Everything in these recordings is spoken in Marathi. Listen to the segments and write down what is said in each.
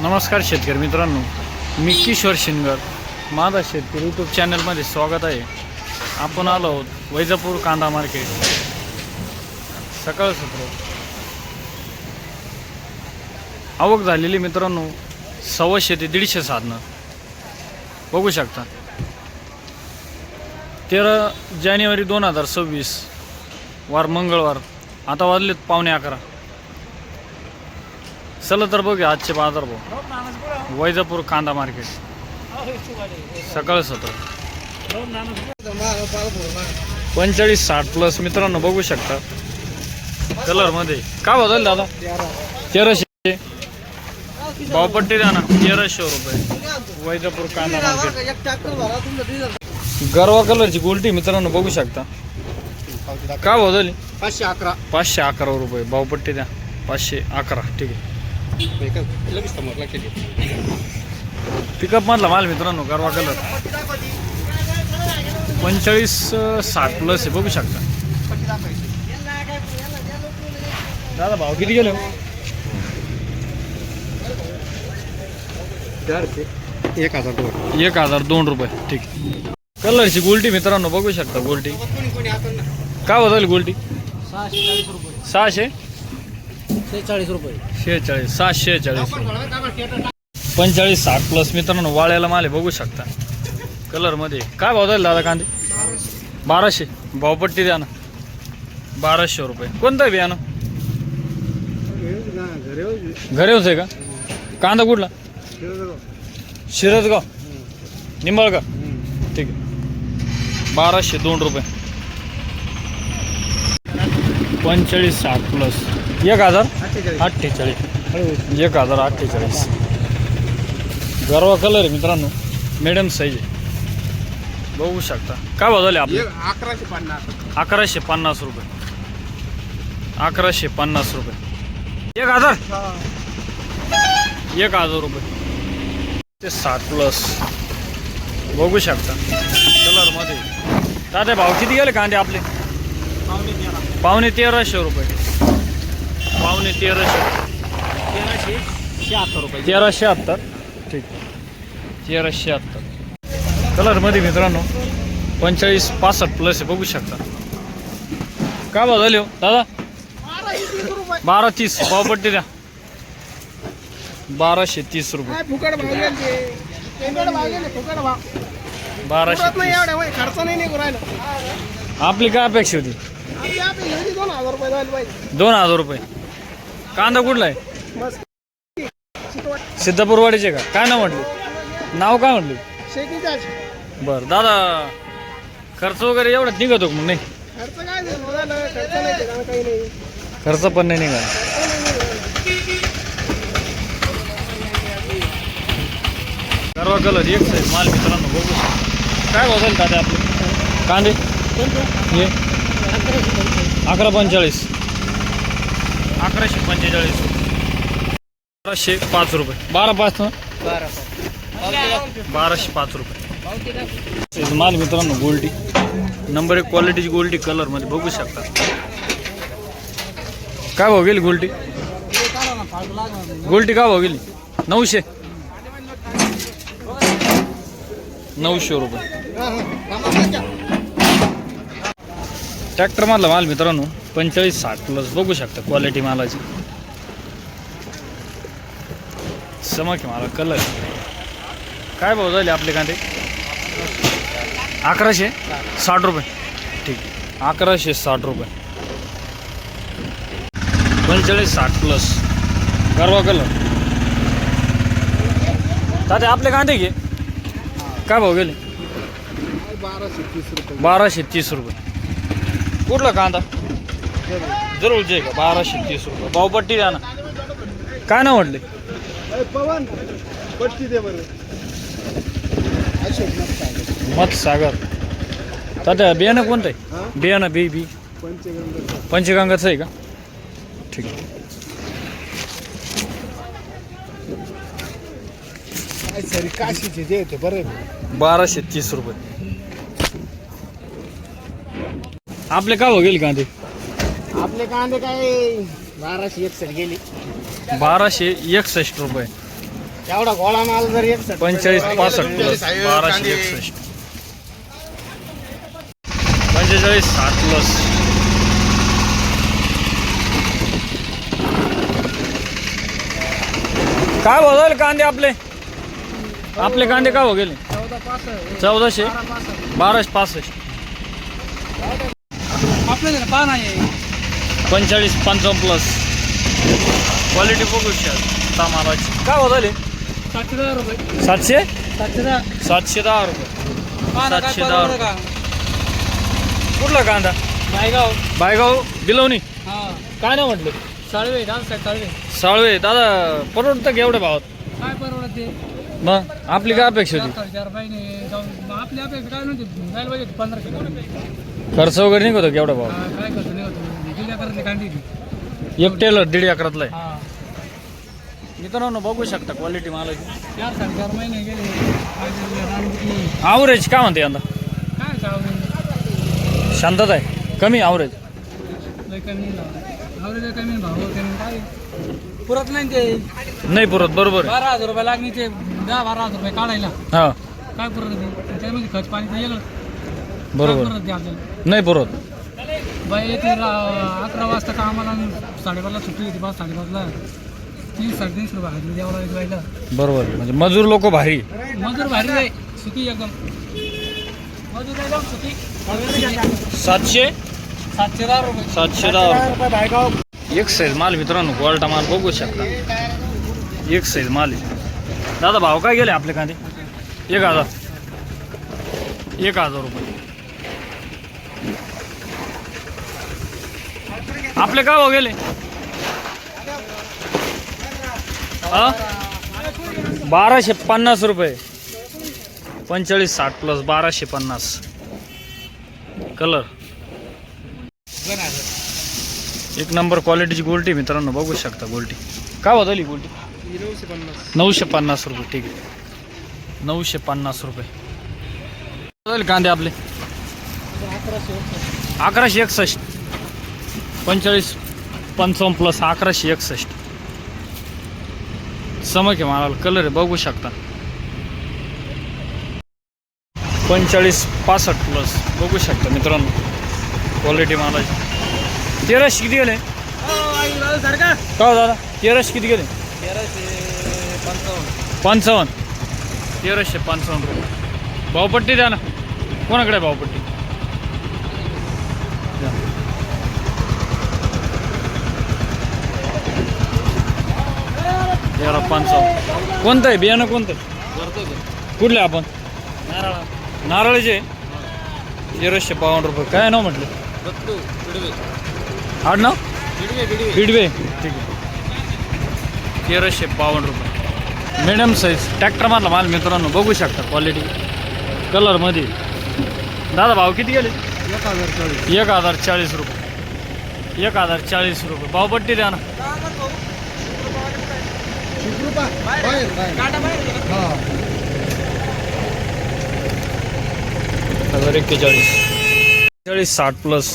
नमस्कार शेतकरी मित्रांनो मी किशोर शिनगर माझा शेतकरी यूट्यूब चॅनलमध्ये स्वागत आहे. आपण आलो आहोत वैजापूर कांदा मार्केट सकाळ सत्र. आवक झालेली मित्रांनो सव्वाशे ते दीडशे साधनं. बघू शकता. तेरा जानेवारी दोन हजार सव्वीस वार मंगळवार. आता वाजलेत पावणे अकरा. चला तर बघूया आजचे बाजार भाव. वैजापूर कांदा मार्केट. सकाळ सत्र. पंचेचाळीस साठ प्लस मित्रांनो बघू शकता. कलरमध्ये काय बदल दादा? तेराशे. भावपट्टी द्या ना. तेराशे रुपये. वैजापूर कांदा मार्केट. गरवा कलरची गोल्टी मित्रांनो बघू शकता. काय बदल पाचशे अकरा. पाचशे अकरा रुपये. भावपट्टी द्या. पाचशे अकरा. ठीक आहे. लगेच समोरला केली पिकअप मधला माल मित्रांनो गरवा कलर पंचेचाळीस साठ प्लस आहे बघू शकता. दादा भाव किती गेले? एक हजार दोन. एक हजार दोन रुपये ठीक. कलरची गोल्टी मित्रांनो बघू शकता गोल्टी कोणी कोणी आता ना काय बदल गोल्टी सहाशे? शेहेचाळीस रुपये. शेहेचाळीस सहाशे चाळीस पंचेचाळीस साठ प्लस मित्रांनो वाळ्याला माल बघू शकता. कलरमध्ये काय भाव जाईल दादा कांदे? बाराशे. भावपट्टी द्या ना. बाराशे रुपये. कोणतं बियाणं? घरेच आहे का? कांदा कुठला? शिरसगाव. निंबाळगाव ठीक आहे. बाराशे दोन रुपये. पंचेचाळीस साठ प्लस एक हजार. अठ्ठेचाळीस. एक हजार अठ्ठेचाळीस. गरवा कलर आहे मित्रांनो. मिडियम साईज आहे. बघू शकता. काय बदलले आपले? अकराशे पन्नास. अकराशे पन्नास रुपये. अकराशे पन्नास रुपये. एक हजार? एक हजार रुपये. ते साठ प्लस बघू शकता. कलरमध्ये दादा भाव किती गेले कांदे आपले? पावणे तेराशे रुपये. पावणे तेराशे. तेराशे शहात्तर रुपये. तेराशे शहात्तर. ठीक. तेराशे शहात्तर. कलरमध्ये मित्रांनो पंचेचाळीस पासष्ट प्लस आहे बघू शकता. काय भाव झाले हो? दादा? बारा तीस. पावपट्टी द्या बाराशे तीस रुपये. बाराशे आपली काय अपेक्षा होती? दोन हजार रुपये झाले पाहिजे दोन हजार रुपये कांदा कुठला आहे? सिद्धपूरवाडीचे सिद्धापूरवाडीचे का? काय नाव म्हटले? नाव काय म्हटले? शेतीचा बरं दादा खर्च वगैरे एवढं निघतो मग? नाही. खर्च काय खर्च नाही केला काही नाही खर्च पण नाही निघाला सर्व कलर एक साईज माल मित्रांनो बघू शकता. काय बदल दादा आपले? कांदे? हे? अकरा पंचेचाळीस. अकराशे पंचेचाळीस. अकराशे पाच रुपये. बारा पाच ना? बाराशे पाच रुपये. माल मित्रांनो गोल्टी नंबर एक क्वालिटीची गोल्टी कलरमध्ये बघू शकता. काय भाव गेली गोल्टी गोल्टी काय भाव गेली? नऊशे? नऊशे रुपये. ट्रॅक्टर मधला माल मित्रांनो पंचेचाळीस साठ. प्लस बघू शकता क्वालिटी मालाची. चमक मला कलर काय भाव झाले आपले कांदे? अकराशे साठ रुपये. ठीक. अकराशे साठ रुपये. पंचेचाळीस साठ प्लस गरवा कलर दादा आपले कांदे घे. काय भाव गेले? बाराशे तीस रुपये. बाराशे तीस रुपये. कुठला कांदा? जरूरचे का बाराशे तीस रुपये. भावपट्टी द्या ना. काय ना म्हटले? पवन. पट्टी दे बरं. मत सागर तात्या बियाणं कोणतं हा? आहे बियाणं बी बी. पंचगंगा पंचगंगाचं आहे का? ठीक आहे. जे बाराशे तीस रुपये. आपले काय भाव गेले कांदे? आपले कांदे काय? बाराशे एकसष्ट गेली. बाराशे एकसष्ट रुपये. एवढा गोळा माल जर एक पंचेचाळीस पासष्ट प्लस बाराशे एकसष्ट. पंचेचाळीस साठ प्लस काय झाले कांदे आपले? आपले कांदे काय भाव गेले? चौदाशे. बाराशे पासष्ट. आपल्याला पान आहे. पंचेचाळीस पंचावन्न प्लस क्वालिटी बघू शकता मालाची काय भाव झाले? सातशे? दहा रुपये सातशे सातशे दहा. सातशे दहा रुपये. सातशे दहा रुपये. कुठला कांदा? नायगाव बायगाव बिलवणी. हा. काय नाही म्हटलं? साळवे साळवे. साळवे दादा परवडतं की एवढ्या भावात? काय परवडत ते? मग आपली काय अपेक्षा होती? आपली अपेक्षा काय नव्हती? काय खर्च वगैरे नाही होतं की एवढ्या भावात? काय करतो नाही कांदी ती एक टेलर दीड एकरातला आहे. हा. मित्रांनो बघू शकता क्वालिटी मालाची चार साडेचार महिने गेले. काय ते रानबुकी. आवरेज काय म्हणते यंदा? काय चावले शांतता आहे. कमी आवरेज लय कमी लावलं आवरे लय कमी भाव. कमी काय? पुरत नाही ते. नाही पुरत बरोबर आहे. बारा हजार रुपये लागणे ते. दहा बारा हजार रुपये काढायला. हा. काय पुरत ते त्यामध्ये खर्च पाणी तर बरोबर काय पुरत ते आपल्याला नाही पुरत. बाई येते अकरा वाजता कामाला आणि साडेबारला सुट्टी येते पाच साडेपाचला तीस साडेतीनशे रुपये हजरी द्यावं लागेल बाईला बरोबर. म्हणजे मजूर लोक भारी. मजूर भारी जाई सुखी एकदम. मजूर एकदम सुखी. सातशे? सातशे दहा रुपये. सातशे दहा रुपये. एक साईज माल मित्रांनो क्वालिटा माल बघू शकता. एक साईज माल आहे. दादा भाव काय गेले आपले कांदे? एक हजार. एक हजार रुपये. आपले काय हो गेले? बाराशे पन्नास रुपये. पंचेचाळीस साठ प्लस बाराशे पन्नास. कलर एक नंबर क्वालिटीची गोल्टी मित्रांनो बघू शकता गोल्टी. काय बदलली गोल्टी? नऊशे पन्नास नऊशे पन्नास रुपये ठीक आहे. नऊशे पन्नास रुपये. बदल कांदे आपले? अकराशे अकराशे एकसष्ट. पंचेचाळीस पंचावन्न प्लस अकराशे एकसष्ट. समक आहे मला कलर आहे बघू शकता. पंचेचाळीस पासष्ट प्लस बघू शकता मित्रांनो. क्वालिटी मालाची. तेराशे किती गेले? का हो दादा? तेराशे किती गेले? तेराशे पंचावन्न. पंचावन्न तेराशे पंचावन्न. रुपये भावपट्टी द्या ना. कोणाकडे भावपट्टी? तेरा पंचावन्न. कोणतं आहे? बियाणं कोणतं आहे? कुठलं आपण? नारळाचे. तेराशे बावन्न रुपये. काय नाव म्हटलं? आड नाव बिडवे ठीक आहे. तेराशे बावन्न रुपये. मिडियम साईज ट्रॅक्टर मारला माल मित्रांनो बघू शकता क्वालिटी कलरमध्ये दादा भाव किती गेले? एक हजार चाळीस एक हजार चाळीस रुपये. एक हजार चाळीस रुपये. भावपट्टी द्या ना. हजार एक्केचाळीस. चाळीस साठ प्लस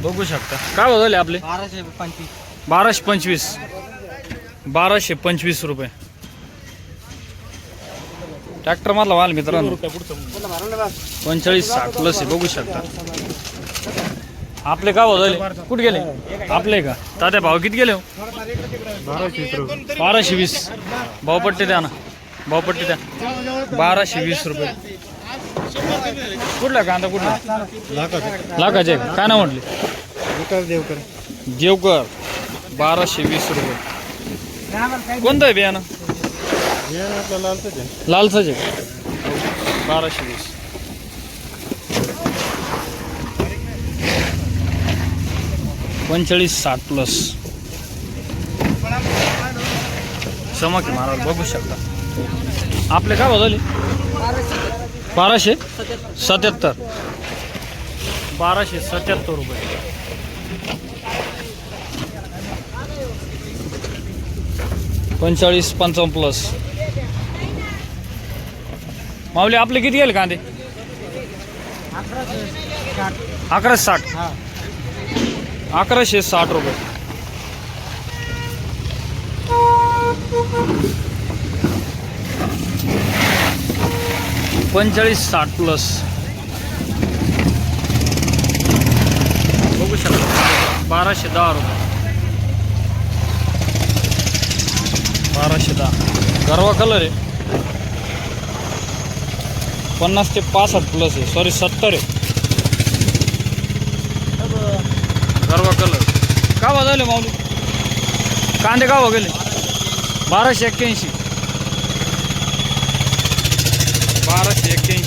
बघू शकता. काय बदलले आपले? बाराशे पंचवीस. बाराशे पंचवीस. बाराशे पंचवीस रुपये. ट्रॅक्टर मधला माल मित्रांनो. पंचेचाळीस साठ प्लस आहे. बघू शकता. आपले का बदलले कुठे गेले? आपले का? तात्या भाव किती गेले हो? बाराशे वीस. भावपट्टी द्या ना. भावपट्टी द्या. बाराशे वीस रुपये. कुठला कांदा कुठला? लाखाचे. का? काय ना म्हटले? देवकर. जेवकर बाराशे वीस रुपये. कोणतं आहे बियाणं? लालसाचे. बाराशे वीस. पंचेचाळीस साठ प्लस चमक आहे महाराज बघू शकता. आपले काय बदलले बाराशे? सत्याहत्तर. बाराशे सत्याहत्तर रुपये. पंचेचाळीस पंचावन्न प्लस माऊली आपले किती गेले कांदे? अकराशे साठ. हा. अकराशे साठ रुपये. पंचेचाळीस साठ प्लस बघू शकता. बाराशे दहा रुपये. बाराशे दहा. गरवा कलर आहे. पन्नास ते पासष्ट प्लस आहे. सॉरी सत्तर आहे. गरवा कलर का बदलले माऊली. कांदे का गेले. बाराशे एक्क्याऐंशी. बाराशे एक्क्याऐंशी.